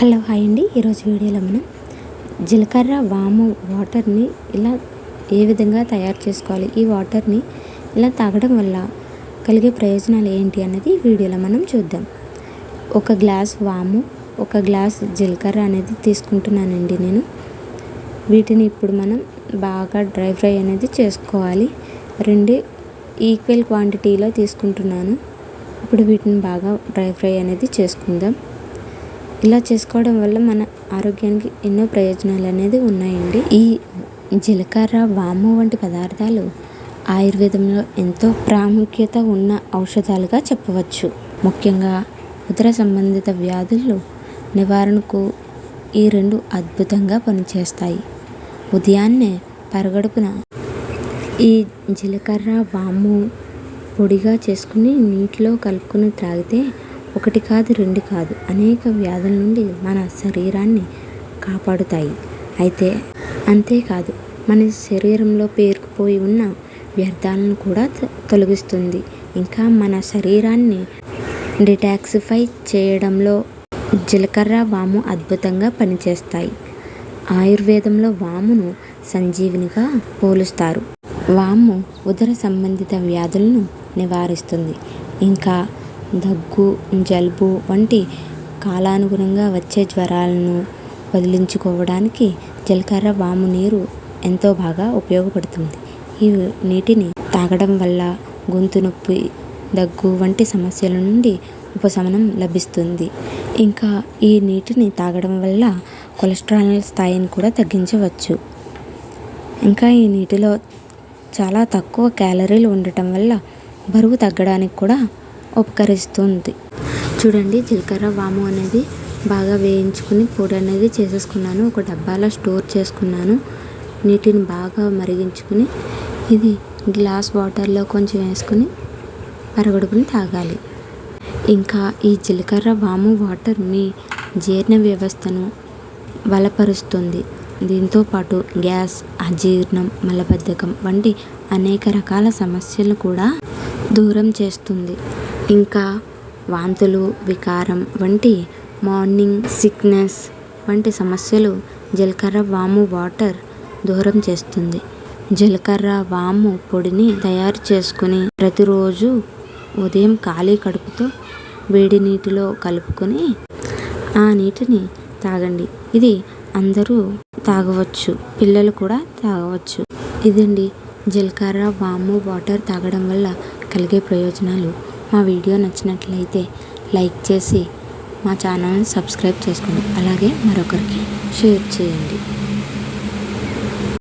Hello hi అండి. ఈరోజు వీడియోలో మనం జీలకర్ర వాము వాటర్ని ఇలా ఏ విధంగా తయారు చేసుకోవాలి? ఈ వాటర్ని ఇలా తాగడం వల్ల కలిగే ప్రయోజనాలు ఏంటి అన్నది వీడియోలో మనం చూద్దాం. ఒక గ్లాస్ వాము ఒక గ్లాస్ జీలకర్ర అనేది తీసుకుంటున్నానండి నేను. వీటిని ఇప్పుడు మనం బాగా డ్రై ఫ్రై అనేది చేసుకోవాలి. రెండు ఈక్వల్ క్వాంటిటీలో తీసుకుంటున్నాను. ఇప్పుడు వీటిని బాగా డ్రై ఫ్రై అనేది చేసుకుందాం. ఇలా చేసుకోవడం వల్ల మన ఆరోగ్యానికి ఎన్నో ప్రయోజనాలు అనేది ఉన్నాయండి. ఈ జీలకర్ర వాము వంటి పదార్థాలు ఆయుర్వేదంలో ఎంతో ప్రాముఖ్యత ఉన్న ఔషధాలుగా చెప్పవచ్చు. ముఖ్యంగా ఉదర సంబంధిత వ్యాధులు నివారణకు ఈ రెండు అద్భుతంగా పనిచేస్తాయి. ఉదయాన్నే పరగడుపున ఈ జీలకర్ర వాము పొడిగా చేసుకుని నీటిలో కలుపుకొని త్రాగితే ఒకటి కాదు రెండు కాదు అనేక వ్యాధుల నుండి మన శరీరాన్ని కాపాడుతాయి. అయితే అంతేకాదు మన శరీరంలో పేరుకుపోయి ఉన్న వ్యర్థాలను కూడా తొలగిస్తుంది. ఇంకా మన శరీరాన్ని డిటాక్సిఫై చేయడంలో జీలకర్ర వాము అద్భుతంగా పనిచేస్తాయి. ఆయుర్వేదంలో వామును సంజీవినిగా పోలుస్తారు. వాము ఉదర సంబంధిత వ్యాధులను నివారిస్తుంది. ఇంకా దగ్గు జలుబు వంటి కాలానుగుణంగా వచ్చే జ్వరాలను వదిలించుకోవడానికి జీలకర్ర వాము నీరు ఎంతో బాగా ఉపయోగపడుతుంది. ఈ నీటిని తాగడం వల్ల గొంతు నొప్పి దగ్గు వంటి సమస్యల నుండి ఉపశమనం లభిస్తుంది. ఇంకా ఈ నీటిని తాగడం వల్ల కొలెస్ట్రాల్ స్థాయిని కూడా తగ్గించవచ్చు. ఇంకా ఈ నీటిలో చాలా తక్కువ క్యాలరీలు ఉండటం వల్ల బరువు తగ్గడానికి కూడా ఉపకరిస్తుంది. చూడండి జీలకర్ర వాము అనేది బాగా వేయించుకుని పొడి అనేది చేసేసుకున్నాను. ఒక డబ్బాలో స్టోర్ చేసుకున్నాను. నీటిని బాగా మరిగించుకుని ఇది గ్లాస్ వాటర్లో కొంచెం వేసుకుని పరగడుపుని తాగాలి. ఇంకా ఈ జీలకర్ర వాము వాటర్ మీ జీర్ణ వ్యవస్థను బలపరుస్తుంది. దీంతోపాటు గ్యాస్ అజీర్ణం మలబద్ధకం వంటి అనేక రకాల సమస్యలు కూడా దూరం చేస్తుంది. ఇంకా వాంతులు వికారం వంటి మార్నింగ్ సిక్నెస్ వంటి సమస్యలు జీలకర్ర వాము వాటర్ దూరం చేస్తుంది. జీలకర్ర వాము పొడిని తయారు చేసుకుని ప్రతిరోజు ఉదయం ఖాళీ కడుపుతో వేడి నీటిలో కలుపుకొని ఆ నీటిని తాగండి. ఇది అందరూ తాగవచ్చు పిల్లలు కూడా తాగవచ్చు. ఇదండి జీలకర్ర వాము వాటర్ తాగడం వల్ల కలిగే ప్రయోజనాలు. మా వీడియో నచ్చినట్లయితే లైక్ చేసి మా ఛానల్ని సబ్స్క్రైబ్ చేసుకోండి. అలాగే మరొకరికి షేర్ చేయండి.